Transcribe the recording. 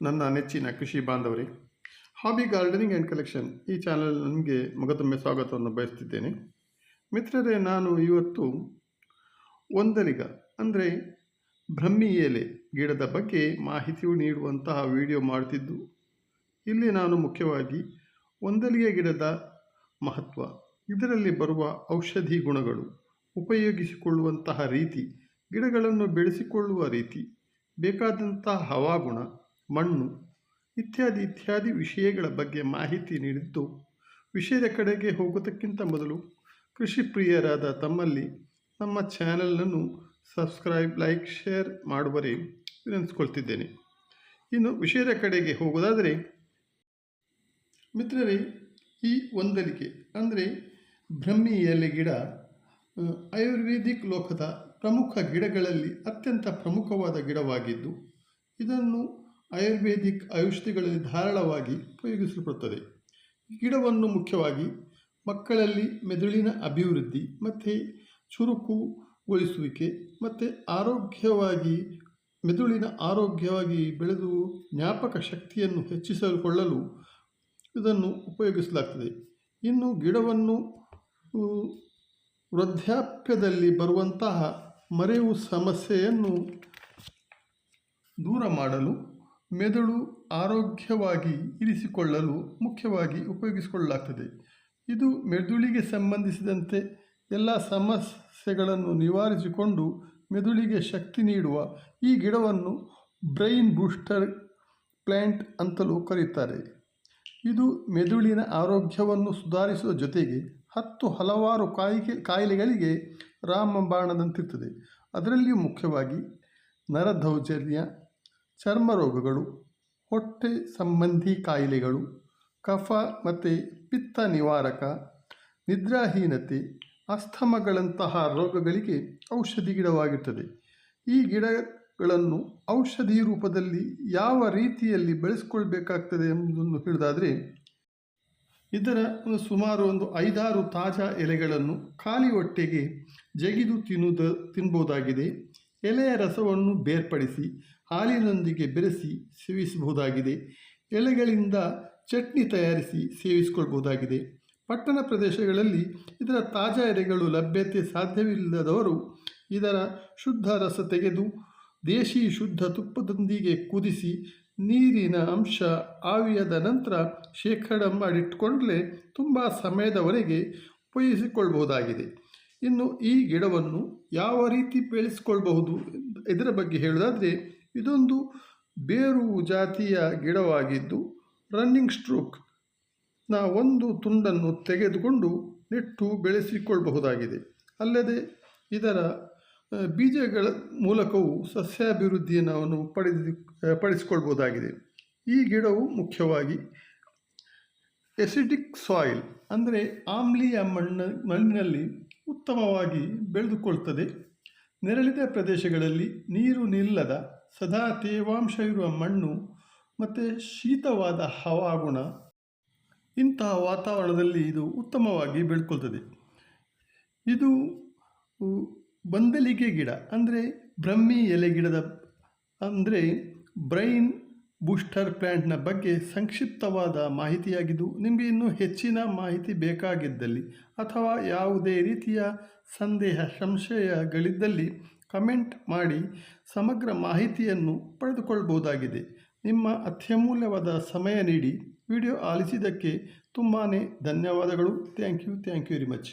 ನನ್ನ ನೆಚ್ಚಿನ ಕೃಷಿ ಬಾಂಧವರಿ ಹಾಬಿ ಗಾರ್ಡನಿಂಗ್ ಆ್ಯಂಡ್ ಕಲೆಕ್ಷನ್ ಈ ಚಾನಲ್ ನನಗೆ ಮಗದೊಮ್ಮೆ ಸ್ವಾಗತವನ್ನು ಬಯಸ್ತಿದ್ದೇನೆ. ಮಿತ್ರರೇ, ನಾನು ಇವತ್ತು ಒಂದರಿಗ ಅಂದರೆ ಬ್ರಹ್ಮಿ ಎಲೆ ಗಿಡದ ಬಗ್ಗೆ ಮಾಹಿತಿಯು ನೀಡುವಂತಹ ವಿಡಿಯೋ ಮಾಡ್ತಿದ್ದು. ಇಲ್ಲಿ ನಾನು ಮುಖ್ಯವಾಗಿ ಒಂದಲಿಗೆ ಗಿಡದ ಮಹತ್ವ, ಇದರಲ್ಲಿ ಬರುವ ಔಷಧಿ ಗುಣಗಳು, ಉಪಯೋಗಿಸಿಕೊಳ್ಳುವಂತಹ ರೀತಿ, ಗಿಡಗಳನ್ನು ಬೆಳೆಸಿಕೊಳ್ಳುವ ರೀತಿ, ಬೇಕಾದಂತಹ ಹವಾಗುಣ ಮಣ್ಣು, ಇತ್ಯಾದಿ ಇತ್ಯಾದಿ ವಿಷಯಗಳ ಬಗ್ಗೆ ಮಾಹಿತಿ ನೀಡಿದ್ದು ವಿಷಯದ ಕಡೆಗೆ ಹೋಗುವುದಕ್ಕಿಂತ ಮೊದಲು ಕೃಷಿ ಪ್ರಿಯರಾದ ತಮ್ಮಲ್ಲಿ ನಮ್ಮ ಚಾನೆಲನ್ನು ಸಬ್ಸ್ಕ್ರೈಬ್ ಲೈಕ್ ಶೇರ್ ಮಾಡುವರೆ ವಿನಂತಿಸ್ಕೊಳ್ತಿದ್ದೇನೆ. ಇನ್ನು ವಿಷಯದ ಕಡೆಗೆ ಹೋಗೋದಾದರೆ, ಮಿತ್ರರೇ, ಈ ಒಂದಲಿಕೆ ಅಂದರೆ ಬ್ರಹ್ಮಿ ಎಲೆ ಗಿಡ ಆಯುರ್ವೇದಿಕ್ ಲೋಕದ ಪ್ರಮುಖ ಗಿಡಗಳಲ್ಲಿ ಅತ್ಯಂತ ಪ್ರಮುಖವಾದ ಗಿಡವಾಗಿದ್ದು ಇದನ್ನು ಆಯುರ್ವೇದಿಕ್ ಔಷಧಿಗಳಲ್ಲಿ ಧಾರಾಳವಾಗಿ ಉಪಯೋಗಿಸಲ್ಪಡುತ್ತದೆ. ಗಿಡವನ್ನು ಮುಖ್ಯವಾಗಿ ಮಕ್ಕಳಲ್ಲಿ ಮೆದುಳಿನ ಅಭಿವೃದ್ಧಿ, ಮತ್ತು ಚುರುಕುಗೊಳಿಸುವಿಕೆ, ಮತ್ತು ಆರೋಗ್ಯವಾಗಿ, ಮೆದುಳಿನ ಆರೋಗ್ಯವಾಗಿ ಬೆಳೆದು ಜ್ಞಾಪಕ ಶಕ್ತಿಯನ್ನು ಹೆಚ್ಚಿಸಿಕೊಳ್ಳಲು ಇದನ್ನು ಉಪಯೋಗಿಸಲಾಗ್ತದೆ. ಇನ್ನು ಗಿಡವನ್ನು ವೃದ್ಧಾಪ್ಯದಲ್ಲಿ ಬರುವಂತಹ ಮರೆವು ಸಮಸ್ಯೆಯನ್ನು ದೂರ ಮಾಡಲು ಮೆದುಳು ಆರೋಗ್ಯವಾಗಿ ಇರಿಸಿಕೊಳ್ಳಲು ಮುಖ್ಯವಾಗಿ ಉಪಯೋಗಿಸಿಕೊಳ್ಳಲಾಗ್ತದೆ. ಇದು ಮೆದುಳಿಗೆ ಸಂಬಂಧಿಸಿದಂತೆ ಎಲ್ಲ ಸಮಸ್ಯೆಗಳನ್ನು ನಿವಾರಿಸಿಕೊಂಡು ಮೆದುಳಿಗೆ ಶಕ್ತಿ ನೀಡುವ ಈ ಗಿಡವನ್ನು ಬ್ರೈನ್ ಬೂಸ್ಟರ್ ಪ್ಲ್ಯಾಂಟ್ ಅಂತಲೂ ಕರೆಯುತ್ತಾರೆ. ಇದು ಮೆದುಳಿನ ಆರೋಗ್ಯವನ್ನು ಸುಧಾರಿಸುವ ಜೊತೆಗೆ ಹತ್ತು ಹಲವಾರು ಕಾಯಿಕೆ ಕಾಯಿಲೆಗಳಿಗೆ ರಾಮಬಾಣದಂತಿರ್ತದೆ. ಅದರಲ್ಲಿಯೂ ಮುಖ್ಯವಾಗಿ ನರದೌರ್ಜನ್ಯ ಚರ್ಮ ರೋಗಗಳು ಹೊಟ್ಟೆ ಸಂಬಂಧಿ ಕಾಯಿಲೆಗಳು, ಕಫ ಮತ್ತು ಪಿತ್ತ ನಿವಾರಕ, ನಿದ್ರಾಹೀನತೆ, ಅಸ್ತಮಗಳಂತಹ ರೋಗಗಳಿಗೆ ಔಷಧಿ ಗಿಡವಾಗಿರ್ತದೆ ಈ ಗಿಡಗಳನ್ನು ಔಷಧಿ ರೂಪದಲ್ಲಿ ಯಾವ ರೀತಿಯಲ್ಲಿ ಬೆಳೆಸ್ಕೊಳ್ಬೇಕಾಗ್ತದೆ ಎಂಬುದನ್ನು ಹೇಳಿದಾದರೆ ಇದರ ಸುಮಾರು ಒಂದು ಐದಾರು ತಾಜಾ ಎಲೆಗಳನ್ನು ಖಾಲಿ ಹೊಟ್ಟೆಗೆ ಜಗಿದು ತಿನ್ನುವುದ ತಿನ್ಬೋದಾಗಿದೆ. ಎಲೆಯ ರಸವನ್ನು ಬೇರ್ಪಡಿಸಿ, ಹಾಲಿನೊಂದಿಗೆ ಬೆರೆಸಿ ಸೇವಿಸಬಹುದಾಗಿದೆ. ಎಲೆಗಳಿಂದ ಚಟ್ನಿ ತಯಾರಿಸಿ ಸೇವಿಸಿಕೊಳ್ಬಹುದಾಗಿದೆ ಪಟ್ಟಣ ಪ್ರದೇಶಗಳಲ್ಲಿ ಇದರ ತಾಜಾ ಎಲೆಗಳು ಲಭ್ಯತೆ ಸಾಧ್ಯವಿಲ್ಲದವರು ಇದರ ಶುದ್ಧ ರಸ ತೆಗೆದು, ದೇಶಿ ಶುದ್ಧ ತುಪ್ಪದೊಂದಿಗೆ ಕುದಿಸಿ, ನೀರಿನ ಅಂಶ ಆವಿಯಾದ ನಂತರ ಶೇಖರಣೆ ಮಾಡಿಟ್ಟುಕೊಂಡಲೇ ತುಂಬ ಸಮಯದವರೆಗೆ ಉಪಯೋಗಿಸಿಕೊಳ್ಬಹುದಾಗಿದೆ ಇನ್ನು ಈ ಗಿಡವನ್ನು ಯಾವ ರೀತಿ ಬೆಳೆಸ್ಕೊಳ್ಬಹುದು ಇದರ ಬಗ್ಗೆ ಹೇಳೋದಾದರೆ ಇದೊಂದು ಬೇರು ಜಾತಿಯ ಗಿಡವಾಗಿದ್ದು ರನ್ನಿಂಗ್ ಸ್ಟ್ರೋಕ್ನ ಒಂದು ತುಂಡನ್ನು ತೆಗೆದುಕೊಂಡು ನೆಟ್ಟು ಬೆಳೆಸಿಕೊಳ್ಳಬಹುದಾಗಿದೆ. ಅಲ್ಲದೆ ಇದರ ಬೀಜಗಳ ಮೂಲಕವೂ ಸಸ್ಯಾಭಿವೃದ್ಧಿಯನ್ನು ಅವನು ಪಡೆದು ಈ ಗಿಡವು ಮುಖ್ಯವಾಗಿ ಎಸಿಡಿಕ್ ಸಾಯಿಲ್ ಅಂದರೆ ಆಮ್ಲೀಯ ಮಣ್ಣು, ಮಣ್ಣಿನಲ್ಲಿ ಉತ್ತಮವಾಗಿ ಬೆಳೆದುಕೊಳ್ತದೆ. ನೆರಳಿದ ಪ್ರದೇಶಗಳಲ್ಲಿ ನೀರು ನಿಲ್ಲದ ಸದಾ ತೇವಾಂಶ ಇರುವ ಮಣ್ಣು ಮತ್ತು ಶೀತವಾದ ಹವಾಗುಣ, ಇಂತಹ ವಾತಾವರಣದಲ್ಲಿ ಇದು ಉತ್ತಮವಾಗಿ ಬೆಳ್ಕೊಳ್ತದೆ ಇದು ಬಂದಲಿಗೆ ಗಿಡ ಅಂದರೆ ಬ್ರಹ್ಮಿ ಎಲೆ ಗಿಡದ ಅಂದರೆ ಬ್ರೈನ್ ಬೂಸ್ಟರ್ ಪ್ಲ್ಯಾಂಟ್ನ ಬಗ್ಗೆ ಸಂಕ್ಷಿಪ್ತವಾದ ಮಾಹಿತಿಯಾಗಿದ್ದು, ನಿಮಗೆ ಇನ್ನೂ ಹೆಚ್ಚಿನ ಮಾಹಿತಿ ಬೇಕಾಗಿದ್ದಲ್ಲಿ ಅಥವಾ ಯಾವುದೇ ರೀತಿಯ ಸಂದೇಹ, ಸಂಶಯಗಳಿದ್ದಲ್ಲಿ ಕಮೆಂಟ್ ಮಾಡಿ ಸಮಗ್ರ ಮಾಹಿತಿಯನ್ನು ಪಡೆದುಕೊಳ್ಳಬಹುದಾಗಿದೆ ನಿಮ್ಮ ಅತ್ಯಮೂಲ್ಯವಾದ ಸಮಯ ನೀಡಿ. ವಿಡಿಯೋ ಆಲಿಸಿದ್ದಕ್ಕೆ ತುಂಬಾ ಧನ್ಯವಾದಗಳು. Thank you thank you very much.